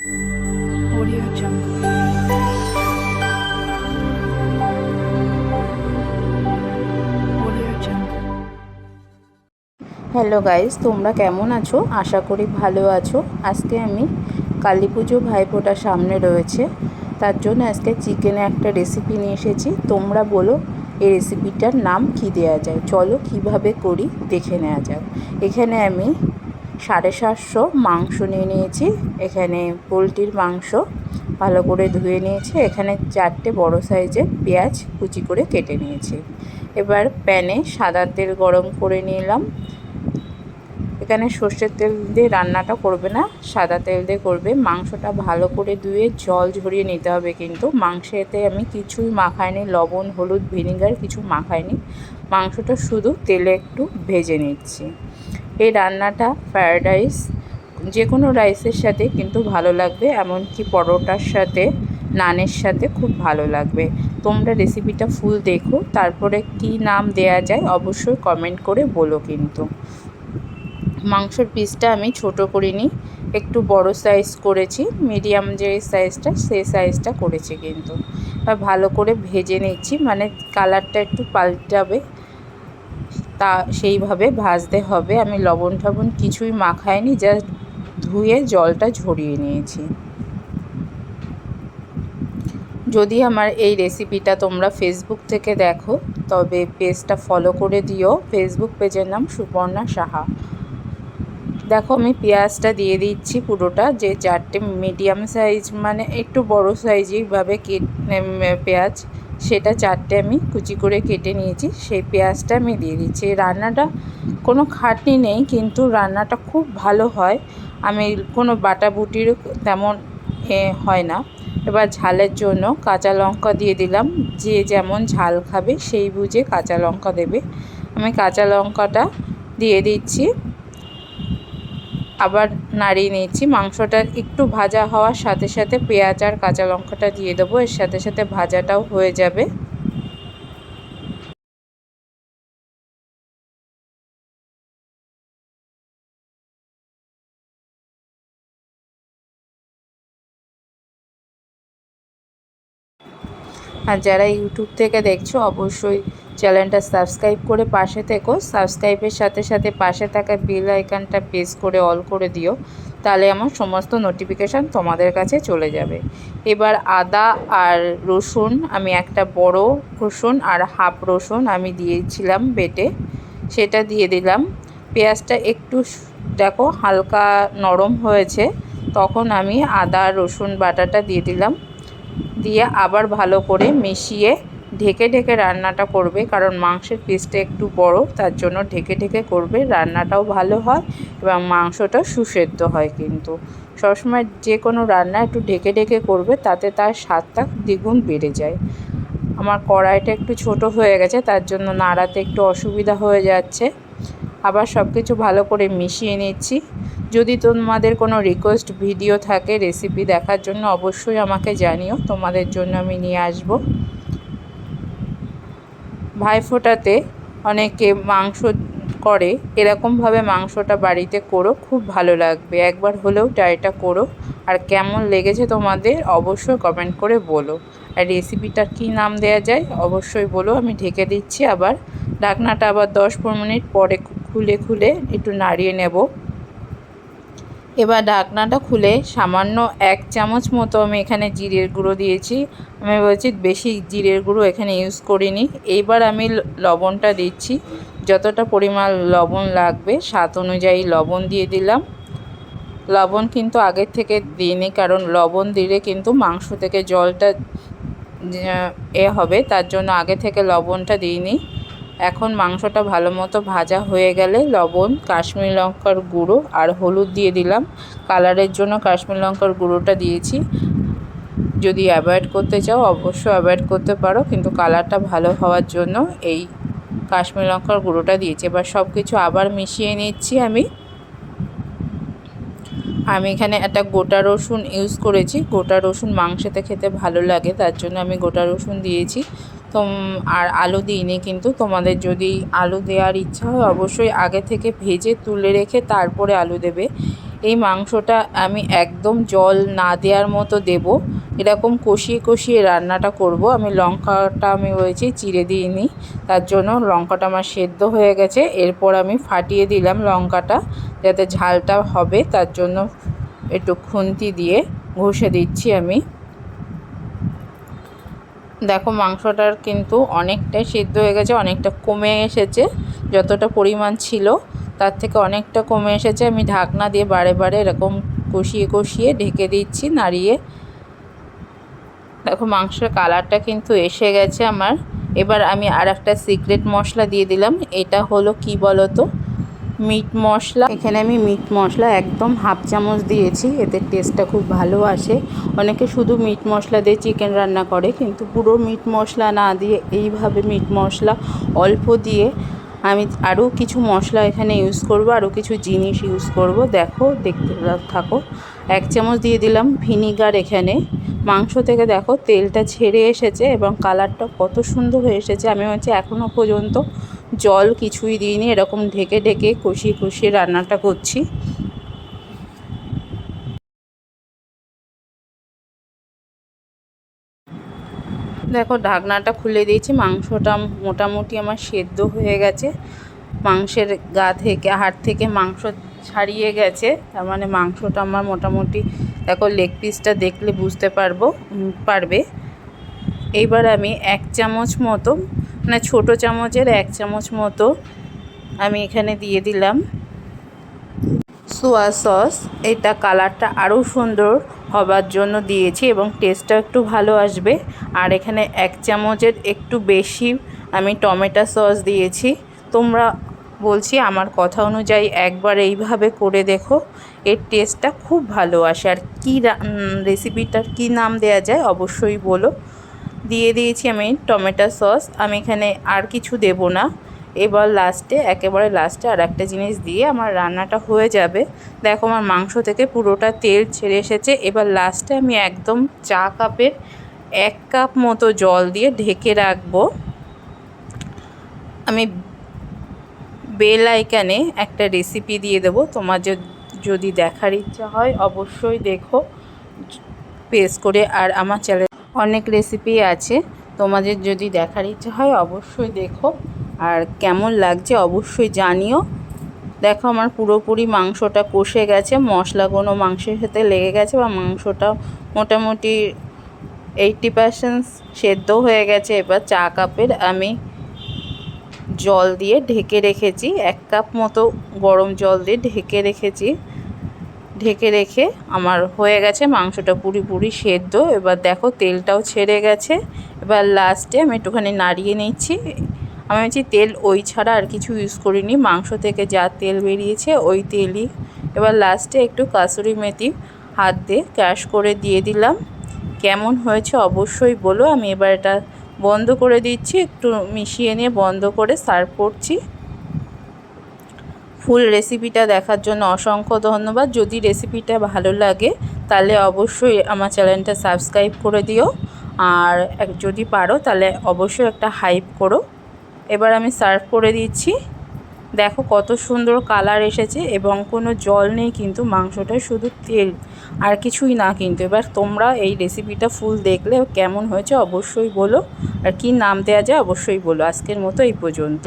Hello guys তোমরা কেমন আছো? আশা করি ভালো আছো। আজকে আমি কালী পুজো ভাইফোঁটা সামনে রয়েছে। তার জন্য আজকে চিকেনে একটা রেসিপি নিয়ে এসেছি। তোমরা বলো, এই রেসিপিটার নাম কি দেওয়া যায়? চলো কীভাবে করি, দেখে নেওয়া যাক। এখানে আমি সাড়ে সাতশো মাংস নিয়ে নিয়েছি। এখানে পোলট্রির মাংস ভালো করে ধুয়ে নিয়েছি। এখানে চারটে বড় সাইজের পেঁয়াজ কুচি করে কেটে নিয়েছি। এবার প্যানে সাদা তেল গরম করে নিলাম। এখানে সর্ষের তেল দিয়ে রান্নাটা করবে না, সাদা তেল দিয়ে করবে। মাংসটা ভালো করে ধুয়ে জল ঝরিয়ে নিতে হবে কিন্তু। মাংসেতে আমি কিছুই মাখাইনি, লবণ, হলুদ, ভিনিগার কিছু মাখাইনি। মাংসটা শুধু তেলে একটু ভেজে নিচ্ছি। এই রান্নাটা ফ্রায়েড রাইস যে কোনো রাইসের সাথে কিন্তু ভালো লাগবে, এমনকি পরোটার সাথে, নানের সাথে খুব ভালো লাগবে। তোমরা রেসিপিটা ফুল দেখো, তারপরে কি নাম দেয়া যায় অবশ্যই কমেন্ট করে বলো কিন্তু। মাংসর পিসটা আমি ছোট করিনি, একটু বড় সাইজ করেছি মিডিয়াম যে সাইজটা সেই সাইজটা করেছি কিন্তু। ভালো করে ভেজে নিচ্ছি মানে কালারটা একটু পাল্টাবে তা সেইভাবে ভাজতে হবে। আমি লবণ ঠবণ কিছুই মাখাইনি জাস্ট ধুয়ে জলটা ঝরিয়ে নিয়েছি। যদি আমার এই রেসিপিটা তোমরা ফেসবুক থেকে দেখো, তবে পেজটা ফলো করে দিও। ফেসবুক পেজের নাম সুপর্ণা সাহা। দেখো, আমি পেঁয়াজটা দিয়ে দিচ্ছি পুরোটা, যে চারটে মিডিয়াম সাইজ মানে একটু বড় সাইজইভাবে পেঁয়াজ। সেটা চারটে আমি কুচি করে কেটে নিয়েছি, সেই পেঁয়াজটা আমি দিয়ে দিচ্ছি। রান্নাটা কোনো খাটনি নেই, কিন্তু রান্নাটা খুব ভালো হয়। আমি কোনো বাটা বুটির তেমন এ হয় না। এবার ঝালের জন্য কাঁচা লঙ্কা দিয়ে দিলাম। যে যেমন ঝাল খাবে সেই বুঝে কাঁচা লঙ্কা দেবে। আমি কাঁচা লঙ্কাটা দিয়ে দিচ্ছি। আবার নাড়িয়ে নিয়েছি। মাংসটা একটু ভাজা হওয়ার সাথে সাথে পেঁয়াজ আর কাঁচা লঙ্কাটা দিয়ে দেবো। এর সাথে সাথে ভাজাটাও হয়ে যাবে। আর যারা ইউটিউব থেকে দেখছ, অবশ্যই চ্যানেলটা সাবস্ক্রাইব করে পাশে থেকো। সাবস্ক্রাইবের সাথে সাথে পাশে থাকা বেল আইকনটা প্রেস করে অল করে দিও। তাহলে আমার সমস্ত নোটিফিকেশান তোমাদের কাছে চলে যাবে। এবার আদা আর রসুন, আমি একটা বড় রসুন আর হাফ রসুন আমি দিয়েছিলাম বেটে। সেটা দিয়ে দিলাম। পেঁয়াজটা একটু দেখো হালকা নরম হয়েছে। তখন আমি আদা রসুন বাটাটা দিয়ে দিলাম। দিয়ে আবার ভালো করে মিশিয়ে ঢেকে ঢেকে রান্নাটা করবে, কারণ মাংসের পিসটা একটু বড়, তার জন্য ঢেকে ঢেকে করবে। রান্নাটাও ভালো হয় এবং মাংসটাও সুসেদ্ধ হয় কিন্তু। সবসময় যে কোনো রান্না একটু ঢেকে ঢেকে করবে, তাতে তার স্বাদটা দ্বিগুণ বেড়ে যায়। আমার কড়াইটা একটু ছোট হয়ে গেছে, তার জন্য নাড়াতে একটু অসুবিধা হয়ে যাচ্ছে। আবার সব কিছু ভালো করে মিশিয়ে নিচ্ছি। যদি তোমাদের কোনো রিকোয়েস্ট ভিডিও থাকে রেসিপি দেখার জন্য অবশ্যই আমাকে জানিও। তোমাদের জন্য আমি নিয়ে আসব। ভাইফোঁটাতে অনেকে মাংস করে, এরকমভাবে মাংসটা বাড়িতে করো, খুব ভালো লাগবে। একবার হলেও ট্রাইটা করো। আর কেমন লেগেছে তোমাদের অবশ্যই কমেন্ট করে বলো। আর রেসিপিটার কী নাম দেওয়া যায় অবশ্যই বলো, আমি ঢেকে দিচ্ছি। আবার ঢাকনাটা আবার দশ পনেরো মিনিট পরে খুলে খুলে একটু নাড়িয়ে নেব। এবার ঢাকনাটা খুলে সামান্য এক চামচ মতো আমি এখানে জিরের গুঁড়ো দিয়েছি। আমি বলছি বেশি জিরের গুঁড়ো এখানে ইউজ করিনি। এইবার আমি লবণটা দিচ্ছি। যতটা পরিমাণ লবণ লাগবে, স্বাদ অনুযায়ী লবণ দিয়ে দিলাম। লবণ কিন্তু আগের থেকে দিইনি, কারণ লবণ দিলে কিন্তু মাংস থেকে জলটা এ হবে। তার জন্য আগে থেকে লবণটা দিইনি। এখন মাংসটা ভালো মতো ভাজা হয়ে গেলে লবণ, কাশ্মীর লঙ্কার গুঁড়ো আর হলুদ দিয়ে দিলাম। কালারের জন্য কাশ্মীর লঙ্কার গুঁড়োটা দিয়েছি। যদি অ্যাভয়েড করতে চাও অবশ্যই অ্যাভয়েড করতে পারো, কিন্তু কালারটা ভালো হওয়ার জন্য এই কাশ্মীর লঙ্কার গুঁড়োটা দিয়েছি। এবার সব কিছু আবার মিশিয়ে নিচ্ছি আমি। আমি এখানে একটা গোটা রসুন ইউজ করেছি। গোটা রসুন মাংসেতে খেতে ভালো লাগে, তার জন্য আমি গোটা রসুন দিয়েছি। তো আর আলু দিইনি, কিন্তু তোমাদের যদি আলু দেওয়ার ইচ্ছা হয়, অবশ্যই আগে থেকে ভেজে তুলে রেখে তারপরে আলু দেবে। এই মাংসটা আমি একদম জল না দেওয়ার মতো দেব। এরকম কষিয়ে কষিয়ে রান্নাটা করব। আমি লঙ্কাটা আমি রয়েছে চিড়ে দিইনি, তার জন্য লঙ্কাটা আমার সেদ্ধ হয়ে গেছে। এরপর আমি ফাটিয়ে দিলাম লঙ্কাটা, যাতে ঝালটা হবে, তার জন্য একটু খুন্তি দিয়ে ঘষে দিচ্ছি আমি। দেখো মাংসটার কিন্তু অনেকটাই সেদ্ধ হয়ে গেছে, অনেকটা কমে এসেছে, যতটা পরিমাণ ছিল, তার থেকে অনেকটা কমে এসেছে। আমি ঢাকনা দিয়ে বারে বারে এরকম কষিয়ে কষিয়ে ঢেকে দিচ্ছি নাড়িয়ে। দেখো মাংসের কালারটা কিন্তু এসে গেছে আমার। এবার আমি আর একটা সিক্রেট মশলা দিয়ে দিলাম, এটা হলো কি বলো তো মিট মশলা। এখানে আমি মিট মশলা একদম হাফ চামচ দিয়েছি, এতে টেস্টটা খুব ভালো আসে। অনেকে শুধু মিট মশলা দিয়ে চিকেন রান্না করে, কিন্তু পুরো মিট মশলা না দিয়ে এইভাবে মিট মশলা অল্প দিয়ে আমি আরও কিছু মশলা এখানে ইউজ করব, আরও কিছু জিনিস ইউজ করব। দেখো, দেখতে থাকো। এক চামচ দিয়ে দিলাম ভিনিগার এখানে। মাংস থেকে দেখো, তেলটা ছেড়ে এসেছে এবং কালারটা কত সুন্দর হয়ে এসেছে। আমি হচ্ছে এখনও পর্যন্ত জল কিছুই দিইনি, এরকম ঢেকে ঢেকে কষিয়ে কষিয়ে রান্নাটা করছি। দেখো, ঢাকনাটা খুলে দিয়েছি, মাংসটা মোটামুটি আমার সেদ্ধ হয়ে গেছে। মাংসের গা থেকে, হাড় থেকে মাংস ছাড়িয়ে গেছে, তার মানে মাংসটা আমার মোটামুটি, দেখো লেগ পিসটা দেখলে বুঝতে পারব পারবে। এইবার আমি এক চামচ মতো মানে ছোটো চামচের এক চামচ মতো আমি এখানে দিয়ে দিলাম। সোয়া সস, এটা কালারটা আরও সুন্দর হবার জন্য দিয়েছি এবং টেস্টটা একটু ভালো আসবে। আর এখানে এক চামচের একটু বেশি আমি টমেটো সস দিয়েছি। তোমরা বলছি আমার কথা অনুযায়ী একবার এইভাবে করে দেখো, এর টেস্টটা খুব ভালো আসে। আর কী রেসিপিটার কী নাম দেওয়া যায় অবশ্যই বলো। দিয়ে দিয়েছি আমি টমেটো সস। আমি এখানে আর কিছু দেব না। এবার লাস্টে একেবারে লাস্টে আর একটা জিনিস দিয়ে আমার রান্নাটা হয়ে যাবে। দেখো আমার মাংস থেকে পুরোটা তেল ছেড়ে এসেছে। এবার লাস্টে আমি একদম চা কাপের এক কাপ মতো জল দিয়ে ঢেকে রাখব। আমি বেল আইকানে একটা রেসিপি দিয়ে দেবো। তোমার যদি দেখার ইচ্ছা হয়, অবশ্যই দেখো। পেস করে আর আমার চ্যানেল অনেক রেসিপি আছে। তোমাদের যদি দেখার ইচ্ছা হয়, অবশ্যই দেখো। আর কেমন লাগছে অবশ্যই জানিও। দেখো আমার পুরোপুরি মাংসটা কষে গেছে। মশলাগুলো মাংসের সাথে লেগে গেছে বা মাংসটা মোটামুটি এইটটি পার্সেন্ট সেদ্ধ হয়ে গেছে। এবার চা কাপের আমি জল দিয়ে ঢেকে রেখেছি। এক কাপ মতো গরম জল দিয়ে ঢেকে রেখেছি। ঢেকে রেখে আমার হয়ে গেছে মাংসটা পুরিপুরি সেদ্ধ। এবার দেখো তেলটাও ছেড়ে গেছে। এবার লাস্টে আমি একটুখানি নাড়িয়ে নিচ্ছি। আমি হচ্ছে তেল ওই ছাড়া আর কিছু ইউজ করিনি। মাংস থেকে যা তেল বেরিয়েছে ওই তেলই। এবার লাস্টে একটু কাসুরি মেথি হাত দিয়ে ক্যাশ করে দিয়ে দিলাম। কেমন হয়েছে অবশ্যই বলো। আমি এবার এটা বন্ধ করে দিচ্ছি। একটু মিশিয়ে নিয়ে বন্ধ করে সার্ভ করছি। ফুল রেসিপিটা দেখার জন্য অসংখ্য ধন্যবাদ। যদি রেসিপিটা ভালো লাগে, তাহলে অবশ্যই আমার চ্যানেলটা সাবস্ক্রাইব করে দিও। আর যদি পারো, তাহলে অবশ্যই একটা হাইপ করো। এবার আমি সার্ভ করে দিচ্ছি। দেখো কত সুন্দর কালার এসেছে এবং কোনো জল নেই কিন্তু মাংসটা শুধু তেল, আর কিছুই না কিন্তু। এবার তোমরা এই রেসিপিটা ফুল দেখলে কেমন হয়েছে অবশ্যই বলো, আর কি নাম দেওয়া যায় অবশ্যই বলো। আজকের মতো এই পর্যন্ত।